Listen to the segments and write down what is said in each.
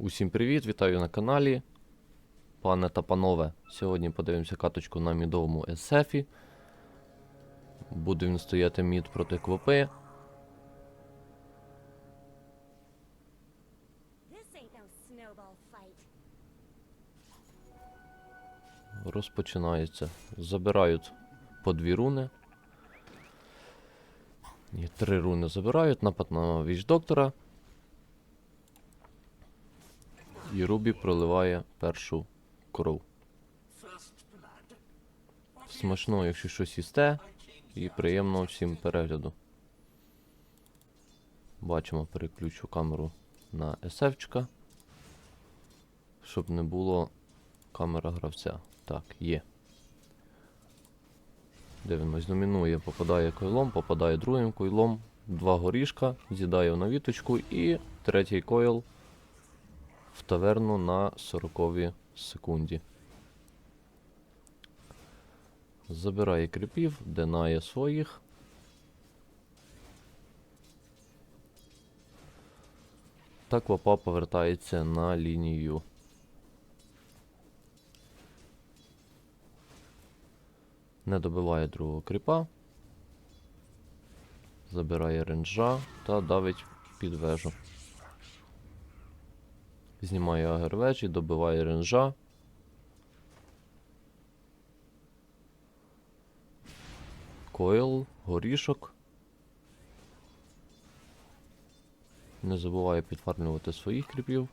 Усім привіт, вітаю на каналі. Пане та панове, сьогодні подивимося каточку на мідовому SF. Буде він стояти мід проти квопи. Розпочинається. Забирають по дві руни. Ні, три руни забирають. Напад на віч доктора. І Рубі проливає першу кров. Смачно, якщо щось їсте. І приємного всім перегляду. Бачимо, переключу камеру на SF, щоб не було камера гравця. Так, є. Дивимось, домінує, попадає койлом, попадає другим койлом, два горішка, з'їдає в навіточку і третій койл в таверну на 40 секунді. Забирає кріпів, динає своїх. Та квапа повертається на лінію. Не добиває другого кріпа. Забирає ренджа та давить під вежу. Знімає агер вежі, добиває ренджа. Койл, горішок. Не забуває підфармлювати своїх кріпів.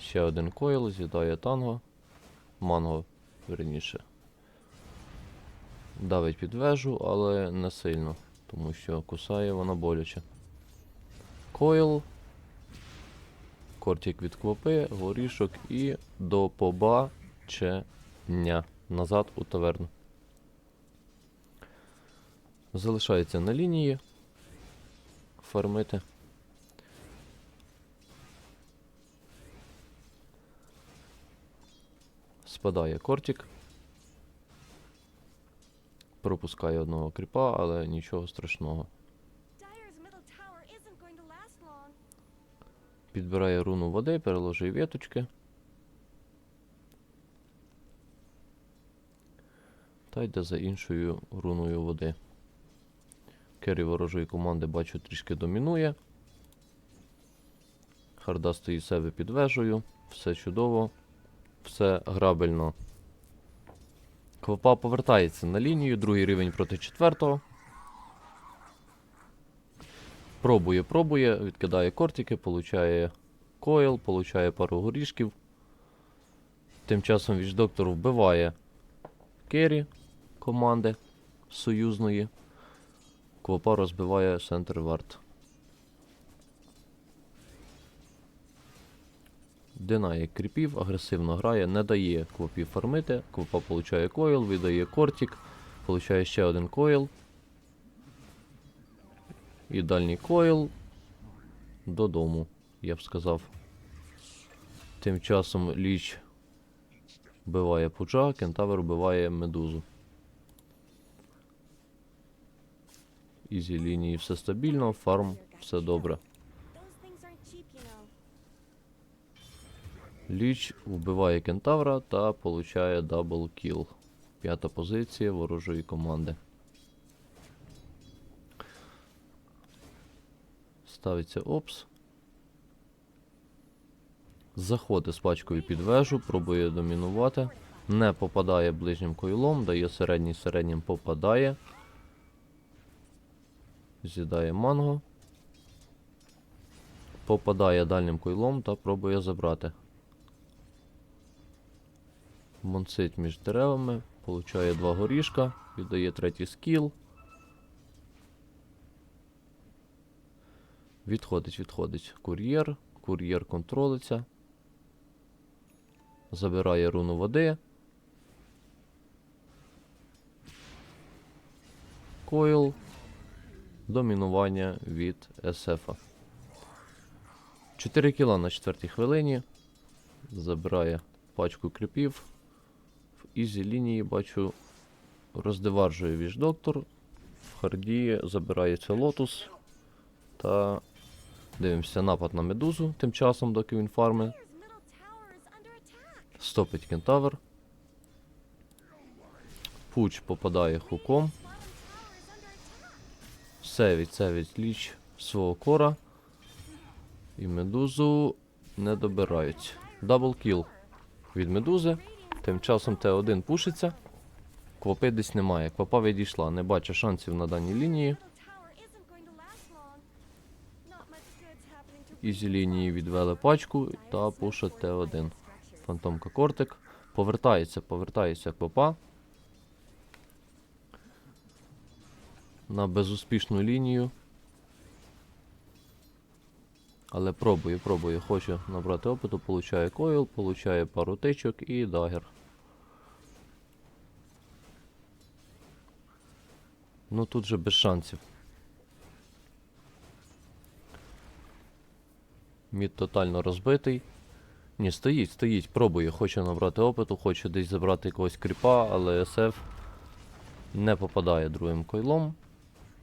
Ще один койл, з'їдає танго. Манго, верніше. Давить під вежу, але не сильно, тому що кусає вона боляче. Койл. Кортик від квопи, горішок і до побачення. Назад у таверну. Залишається на лінії. Фармити. Спадає кортик. Пропускає одного кріпа, але нічого страшного. Підбирає руну води, переложує віточки. Та йде за іншою руною води. Керрі ворожої команди бачу трішки домінує. Харда стоїть себе під вежею. Все чудово. Все грабельно. Квапа повертається на лінію, другий рівень проти четвертого. Пробує, пробує, відкидає кортики, получає койл, получає пару горішків. Тим часом віч-доктор вбиває керрі команди союзної. Квопа розбиває центр варт. Динає кріпів, агресивно грає, не дає квопі фармити. Квопа получає койл, видає кортик, получає ще один койл. І дальній койл додому, я б сказав. Тим часом ліч вбиває пуджа, кентавр вбиває медузу. Ізі лінії все стабільно, фарм все добре. Ліч вбиває кентавра та получає дабл кіл. П'ята позиція ворожої команди. Ставиться опс. Заходить з пачкою під вежу, пробує домінувати. Не попадає ближнім койлом, дає середній середнім попадає. З'їдає манго. Попадає дальнім койлом та пробує забрати. Монцить між деревами, получає два горішка, віддає третій скіл. Відходить, відходить кур'єр. Кур'єр контролиться. Забирає руну води. Койл. Домінування від SF. 4 кіла на четвертій хвилині. Забирає пачку кріпів. В ізі лінії бачу роздиваржує віж доктор. В харді забирається лотус. Та дивимося напад на медузу тим часом, доки він фарми. Стопить кентавр. Пуч попадає хуком. Севіть, севіть ліч свого кора. І медузу не добирають. Дабл кіл від медузи. Тим часом Т1 пушиться. Квапи десь немає. Квапа відійшла. Не бачу шансів на даній лінії. Ізі лінії відвели пачку та пушать Т1. Фантомка Кортик. Повертається, повертається Квапа. На безуспішну лінію. Але пробує, пробує, хоче набрати опиту, получає койл, получає пару тичок і дагер. Ну тут же без шансів. Мід тотально розбитий. Ні, стоїть, стоїть, пробує, хоче набрати опиту, хоче десь забрати якогось кріпа, але СФ не попадає другим койлом.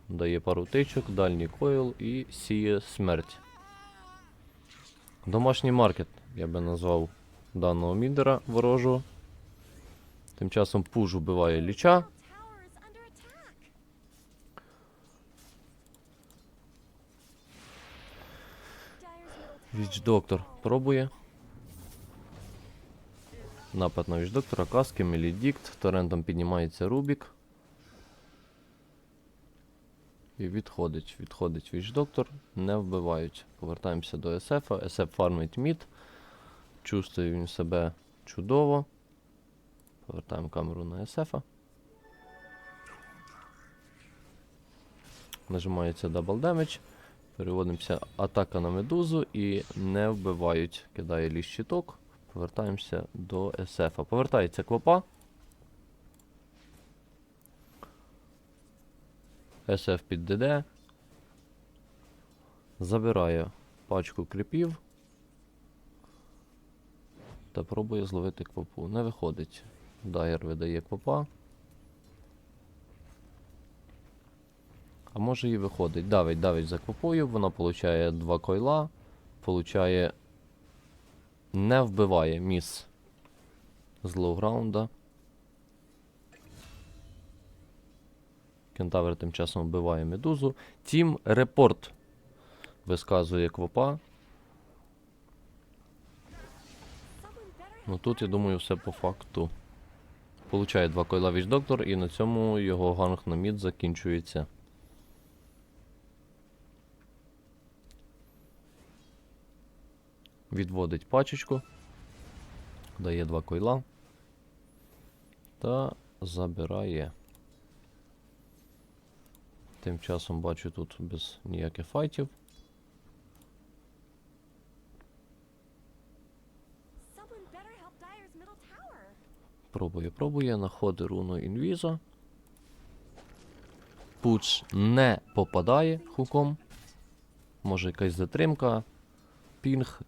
Дає пару тичок, дальній койл і сіє смерть. Домашній маркет, я би назвав даного мідера ворожого. Тим часом пуж вбиває ліча. Dyer's middle Віч доктор пробує. Напад на віч доктора, каски, мелідікт, торрентом піднімається Рубік. І відходить, відходить віч доктор, не вбивають. Повертаємося до СФ. СФ фармить мід. Чувствує він себе чудово. Повертаємо камеру на СФ. Нажимається Double Damage. Переводимося атака на медузу і не вбивають. Кидає ліс щиток. Повертаємося до СФ. Повертається квапа. СФ під ДД. Забирає пачку кріпів. Та пробує зловити квапу. Не виходить. Дайер видає квапа. А може і виходить. Давить, давить за квапою, вона получає два койла, получає. Не вбиває міс з лоуграунда. Кентавр тим часом вбиває медузу. Тім репорт висказує better Ну тут я думаю все по факту. Получає два койла віч доктор, і на цьому його ганг на мід закінчується. Відводить пачечку. Дає два койла. Та забирає. Тим часом бачу тут без ніяких файтів. Пробує, пробує, находить руну інвіза. Пуч не попадає хуком. Може якась затримка. Пінг.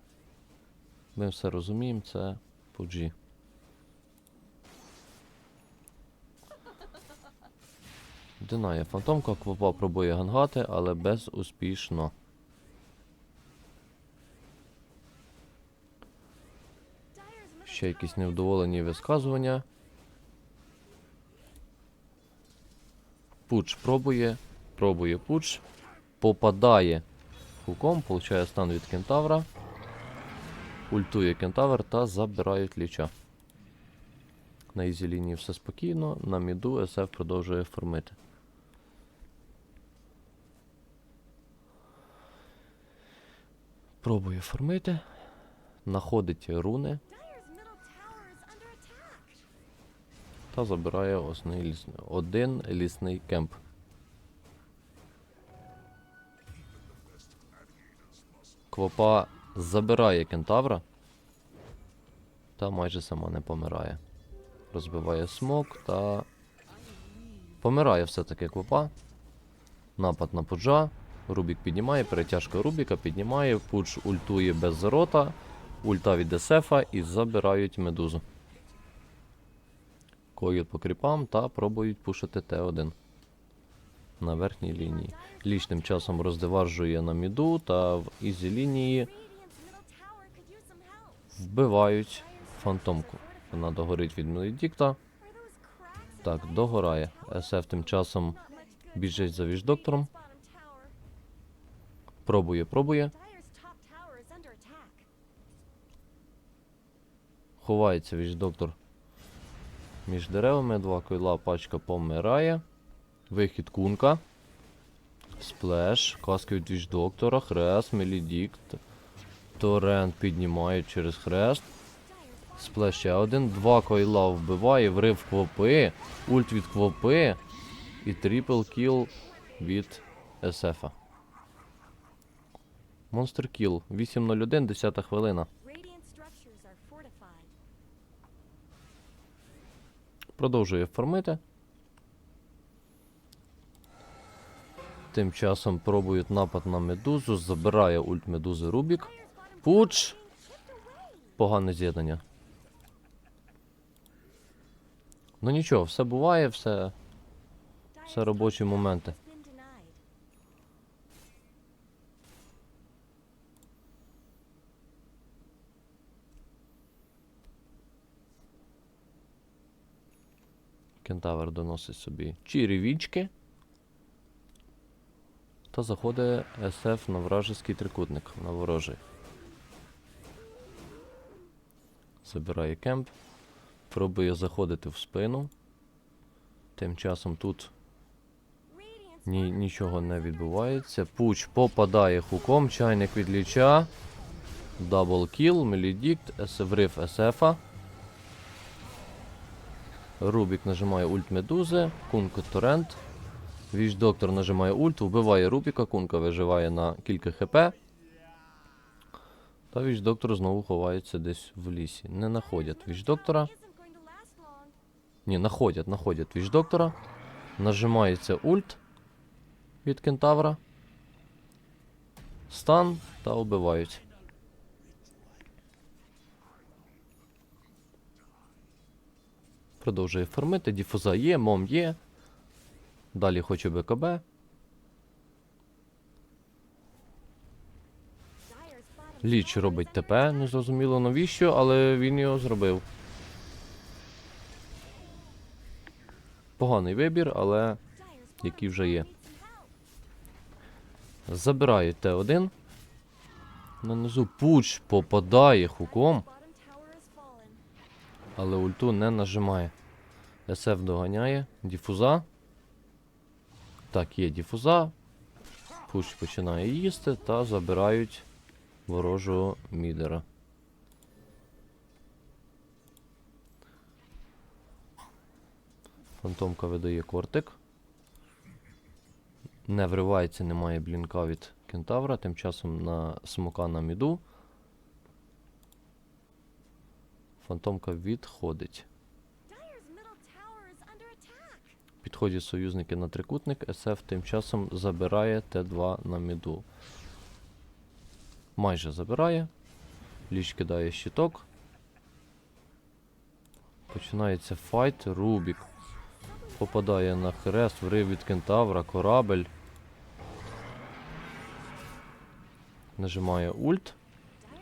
Ми все розуміємо, це пуджі. Динає фантомка, квапа пробує гангати, але безуспішно. Ще якісь невдоволені висказування. Пуч пробує, пробує пуч, попадає хуком, получає стан від кентавра, ультує кентавр та забирають ліча. На ізі лінії все спокійно, на міду СФ продовжує формити. Пробує формити, знаходить руни. Та забирає ліс... один лісний кемп. Квопа забирає кентавра та майже сама не помирає. Розбиває смок та помирає все-таки квопа. Напад на пуджа. Рубік піднімає, перетяжка Рубіка піднімає, пудж ультує без зарота, ульта від ДСФа і забирають медузу. Коїл по кріпам та пробують пушити Т1 на верхній лінії. Ліч тим часом роздиваржує на міду та в ізі лінії вбивають фантомку. Вона догорить від Меледікта. Так, догорає. СФ тим часом біжить за віждоктором. Пробує, пробує. Ховається віждоктор між деревами. Два койла, пачка помирає. Вихід кунка. Сплеш. Каски від віждоктора. Хрест, Мелідікт. Торрент піднімають через хрест. Сплеш ще один. Два койла вбиває. Врив квопи. Ульт від квопи. І трипл кіл від СФа. Монстр кіл. 8.01, 10 хвилина. Продовжує фармити. Тим часом пробують напад на медузу. Забирає ульт медузи Рубік. Пуч! Погане з'єднання. Ну нічого, все буває, все. Це робочі моменти. Кентавр доносить собі черевички. Та заходить СФ на вражеський трикутник, на ворожий. Забирає кемп. Пробує заходити в спину. Тим часом тут ні, нічого не відбувається. Пуч попадає хуком, чайник від ліча. Дабл кіл, Мелідікт, врив СФа. Рубік нажимає ульт медузи, кунка торрент. Віж доктор нажимає ульт, вбиває Рубіка, кунка виживає на кілька хп. Та віж доктор знову ховається десь в лісі. Не знаходять віж доктора. Ні, находять, находять віж доктора. Нажимається ульт від кентавра. Стан та вбивають. Продовжує фармити. Діфуза є, мом є. Далі хоче БКБ. Ліч робить ТП, незрозуміло навіщо, але він його зробив. Поганий вибір, але який вже є. Забирають Т1. Нанизу пуч попадає хуком, але ульту не нажимає. СФ доганяє. Діфуза. Так, є діфуза. Пуч починає їсти та забирають ворожого мідера. Фантомка видає кортик. Не вривається, немає блінка від кентавра. Тим часом на смока на міду. Фантомка відходить. Підходять союзники на трикутник, СФ тим часом забирає Т2 на міду. Майже забирає. Ліч кидає щиток. Починається файт. Рубік. Попадає на хрест, врив від кентавра, корабель. Нажимає ульт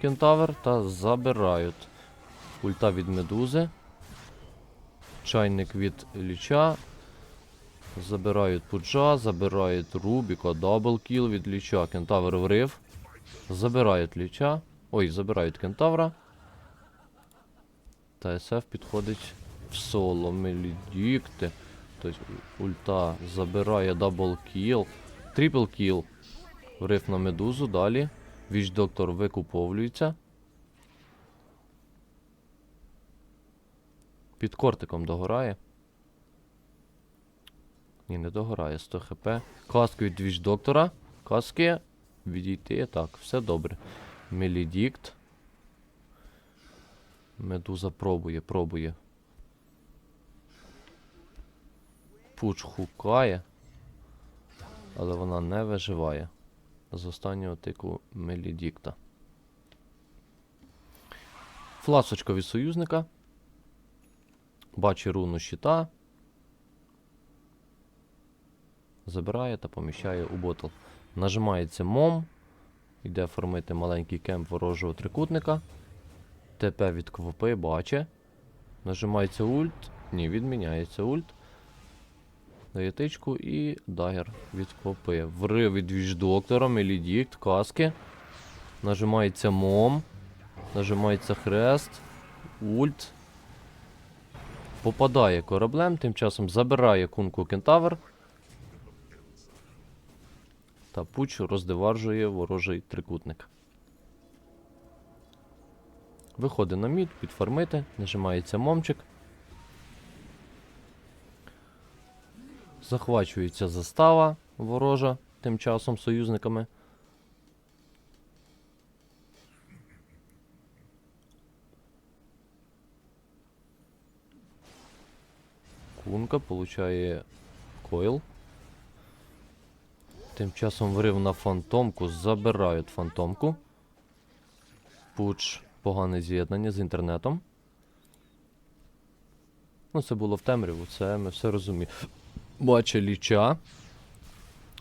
кентавр та забирають. Ульта від медузи. Чайник від ліча. Забирають пуджа, забирають Рубіка, даблкіл від ліча. Кентавр врив. Забирають ліча. Ой, забирають кентавра. Та СФ підходить в соло. Мелідікти. Тобто ульта забирає даблкіл. Трипл кіл. Врив на медузу. Далі. Віч доктор викуповується. Під кортиком догорає. Ні, не догорає 100 хп. Каски від двіж доктора. Каски. Відійти. Так, все добре. Мелідікт. Медуза пробує, пробує. Пуч хукає. Але вона не виживає. З останнього тику Мелідікта. Фласочка від союзника. Бачить руну щита. Забирає та поміщає у ботл. Нажимається мом. Йде формити маленький кемп ворожого трикутника. ТП від квопи, баче. Нажимається ульт. Ні, відміняється ульт. Дає тичку і дагер від квопи. Врив від віждоктора, Мелідікт, каски. Нажимається мом. Нажимається хрест. Ульт. Попадає кораблем, тим часом забирає кунку кентавр. Та пуч роздиваржує ворожий трикутник. Виходить на мід, підфармити, нажимається момчик. Захвачується застава ворожа тим часом союзниками. Кунка получає койл. Тим часом врив на фантомку, забирають фантомку. Пуч погане з'єднання з інтернетом. Ну, це було в темряву, це ми все розуміємо. Бачить ліча.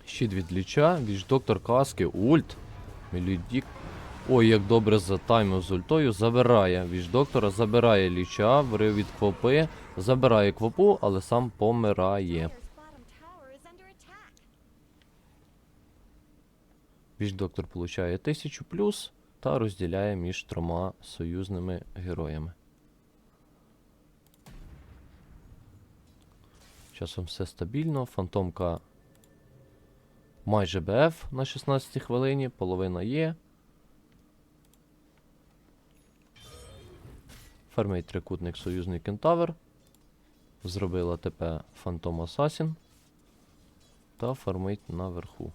Щит від ліча, віж доктор каски, ульт. Мелюдік. Ой, як добре затаймив з ультою. Забирає. Віж доктора забирає ліча, врив від квопи, забирає квопу, але сам помирає. Віж доктор получає 1000 плюс та розділяє між трьома союзними героями. Часом все стабільно. Фантомка майже БФ на 16 хвилині, половина є. Фермить трикутник союзний кентавр. Зробила ТП Фантом Асасін. Та фармить наверху.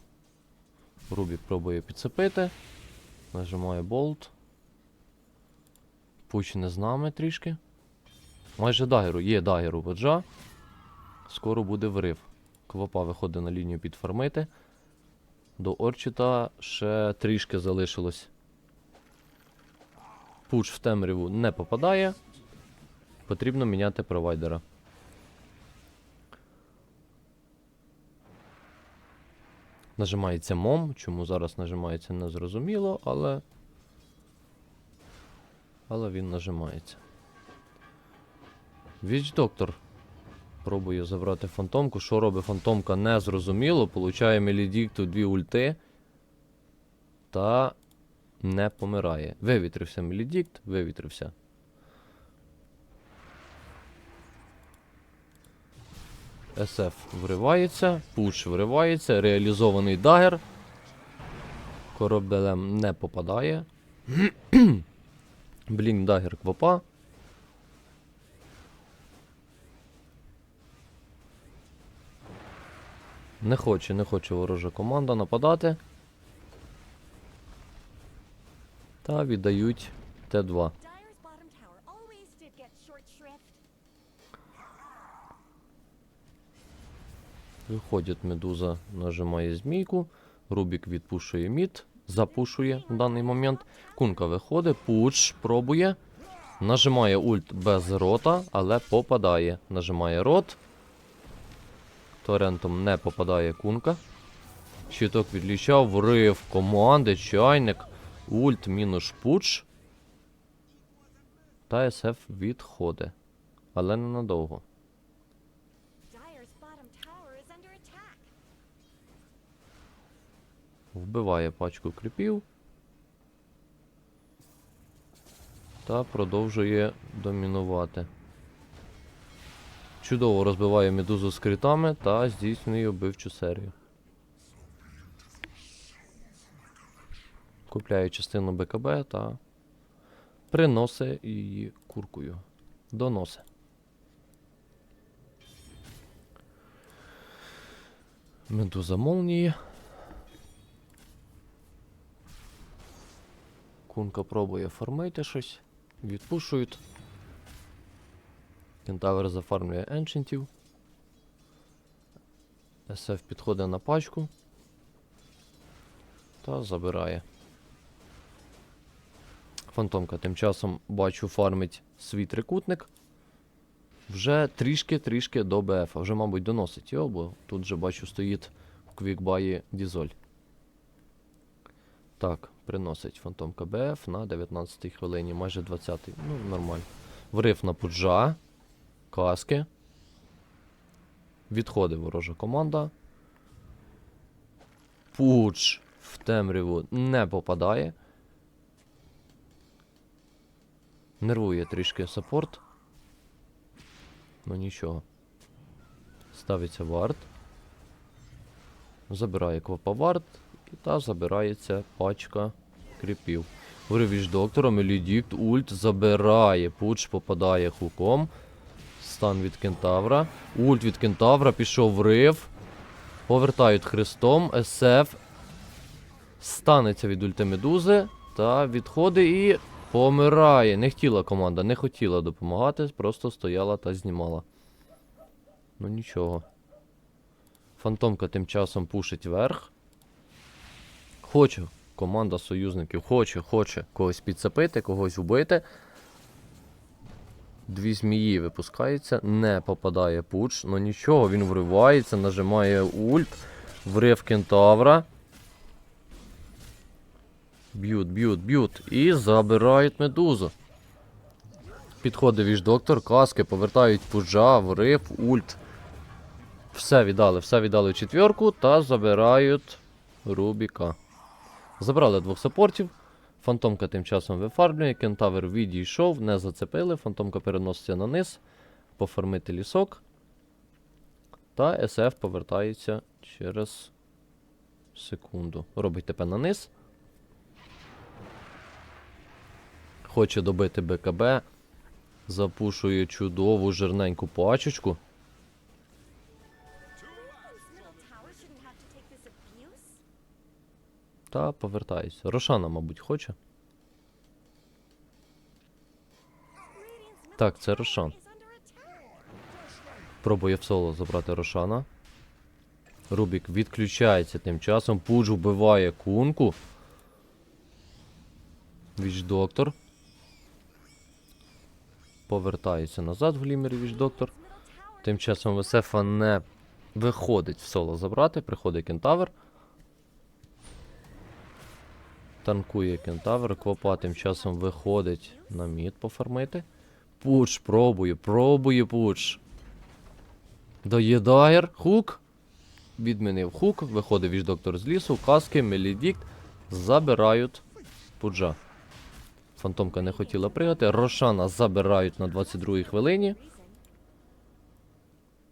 Рубік пробує підцепити. Нажимає болт. Пуч не з нами трішки. Майже дагеру. Є дагеру веджа. Скоро буде врив. Квапа виходить на лінію підфармити. До Орчита ще трішки залишилось. Пуч в темряву не попадає. Потрібно міняти провайдера. Нажимається мом. Чому зараз нажимається не зрозуміло, але. Але він нажимається. Віч доктор пробує забрати фантомку. Що робить фантомка, не зрозуміло. Получає Мелідікту дві ульти. Та не помирає. Вивітрився Мелідікт, вивітрився. СФ вривається, пуш вривається, реалізований дагер. Кораблем не попадає. Блін, дагер квапа. Не хоче, не хоче ворожа команда нападати. Та віддають Т2. Виходить медуза, нажимає змійку, Рубік відпушує мід, запушує в даний момент. Кунка виходить, пуч пробує. Нажимає ульт без рота, але попадає. Нажимає рот. Торрентом не попадає кунка. Щиток відлічав, врив команди, чайник, ульт мінус пуч. Та СФ відходить. Але ненадовго. Вбиває пачку кріпів. Та продовжує домінувати. Чудово розбиває медузу з критами та здійснює вбивчу серію. Купляє частину БКБ та приносить її куркою. Доноси. Медуза молнії. Кунка пробує фармити щось. Відпушують. Кентавр зафармлює еншентів. СФ підходить на пачку. Та забирає. Фантомка тим часом бачу фармить свій трикутник. Вже трішки-трішки до БФ. Вже, мабуть, доносить його, бо тут же бачу стоїть в квікбаї Дізоль. Так, Приносить фантом КБФ на 19-й хвилині, майже 20-й. Ну, нормально. Врив на пуджа. Каски. Відходить ворожа команда. Пудж в темряву не попадає. Нервує трішки саппорт. Ну нічого. Ставиться вард. Забирає квапа вард. Та забирається пачка кріпів. Вривіж доктора, Мелідікт, ульт забирає. Пудж попадає хуком. Стан від кентавра. Ульт від кентавра, пішов врив. Повертають хрестом. СФ станеться від ультимедузи та відходить і помирає. Не хотіла команда, не хотіла допомагати, просто стояла та знімала. Ну нічого. Фантомка тим часом пушить вверх. Хоче команда союзників, хоче, хоче когось підцепити, когось вбити. Дві змії випускаються, не попадає пуч, ну нічого, він вривається, нажимає ульт, врив кентавра. Б'ють, б'ють, б'ють. І забирають медузу. Підходить віж доктор, каски, повертають пуджа, врив, ульт. Все віддали, все віддали в четвірку та забирають Рубіка. Забрали двох саппортів. Фантомка тим часом вифармлює, кентавр відійшов, не зацепили. Фантомка переноситься на низ, пофармити лісок. Та СФ повертається через секунду. Робить ТП на низ. Хоче добити БКБ. Запушує чудову жирненьку пачечку. Та повертається. Рошана, мабуть, хоче. Так, це Рошан. Пробує в соло забрати Рошана. Рубік відключається тим часом. Пудж вбиває кунку. Віч доктор. Повертається назад в глімері Віч доктор. Тим часом Весефа не виходить в соло забрати. Приходить кентавр. Танкує кентавр. Квопа тим часом виходить на мід пофармити. Пуч пробує, пробує пуч. Доїдає хук. Відмінив хук. Виходить віж доктор з лісу. Каски, Мелідікт. Забирають пуджа. Фантомка не хотіла пригати. Рошана забирають на 22-й хвилині.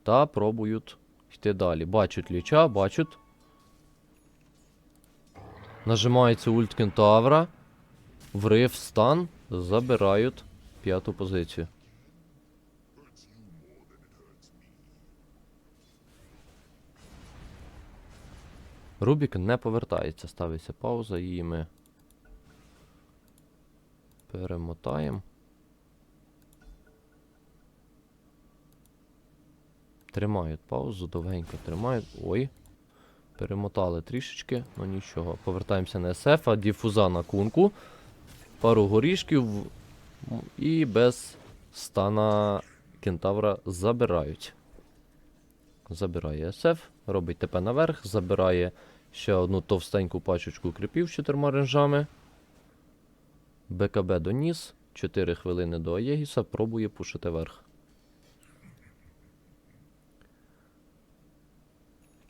Та пробують йти далі. Бачать ліча, бачать. Нажимається ульт кентавра. Врив стан. Забирають п'яту позицію. Рубік не повертається, ставиться пауза, її ми перемотаємо. Тримають паузу, довгенько тримають. Ой. Перемотали трішечки, ну нічого. Повертаємося на СФ, а діфуза на кунку. Пару горішків і без стана кентавра забирають. Забирає СФ, робить ТП наверх, забирає ще одну товстеньку пачечку кріпів з чотирма ренжами. БКБ доніс. 4 хвилини до Аєгіса, пробує пушити верх.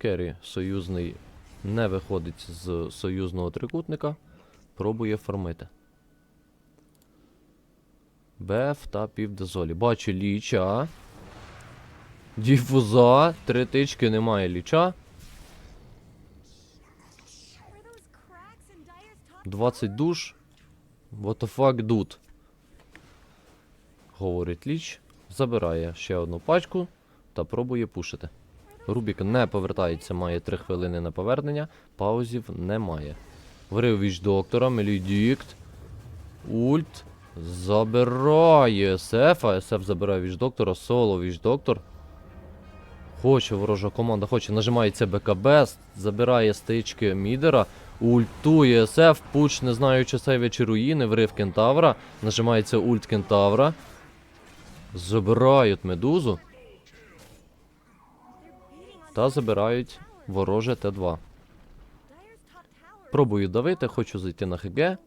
Керрі союзний не виходить з союзного трикутника, пробує фармити. БФ та півдезолі. Бачу ліча. Діфуза. Три тички немає ліча. Were those cracks in Dyer's top 20 душ. What the fuck, dude? Говорить ліч. Забирає ще одну пачку та пробує пушити. Рубік не повертається, має 3 хвилини на повернення. Паузів немає. Врив віч доктора, Мелідікт. Ульт. Забирає СФ, СФ забирає віч доктора, соло віч доктор. Хоче ворожа команда, хоче, нажимається БКБ, забирає стички мідера, ультує СФ, пуч, не знаю, чи сейве, чи руїни, врив кентавра, нажимається ульт кентавра. Забирають медузу та забирають вороже Т2. Dyer's top tower Пробую давити, хочу зайти на ХГ.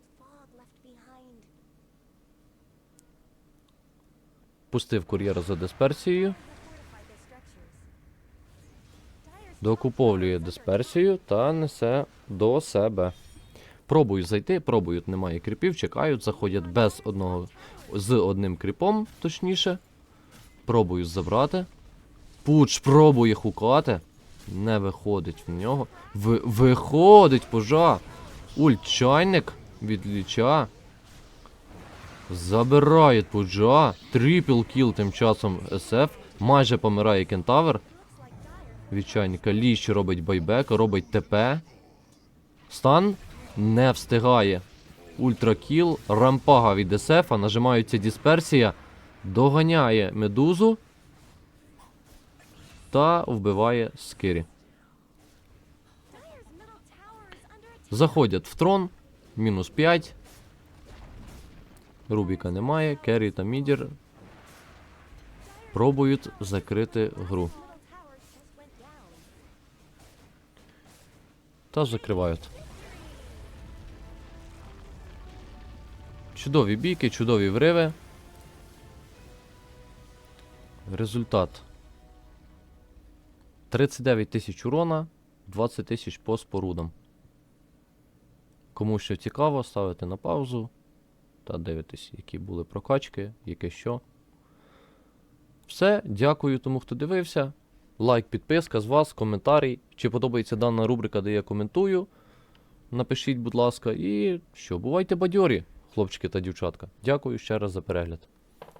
Пустив кур'єра за дисперсією. Докуповлює дисперсію та несе до себе. Пробую зайти, пробують, немає кріпів, чекають, заходять без одного з одним кріпом, точніше. Пробую забрати. Пуч пробує хукати. Не виходить в нього. Ви, виходить, пожа. Ульт чайник від ліча. Забирає пуджа. Трипл кіл тим часом СФ. Майже помирає кентавр. looks like Від чайника Ліч робить байбек, робить ТП. Стан не встигає. Ультракіл, рампага від СФ, нажимається дисперсія, доганяє медузу та вбиває скирі. Заходять в трон, мінус 5. Рубіка немає, Керрі та Мідір пробують закрити гру. Та закривають. Чудові бійки, чудові вриви. Результат. 39 тисяч урона, 20 тисяч по спорудам. Кому що цікаво, ставите на паузу та дивитесь, які були прокачки, яке що. Все, дякую тому, хто дивився. Лайк, підписка з вас, коментарій. Чи подобається дана рубрика, де я коментую. Напишіть, будь ласка, і що, бувайте бадьорі, хлопчики та дівчатка. Дякую ще раз за перегляд.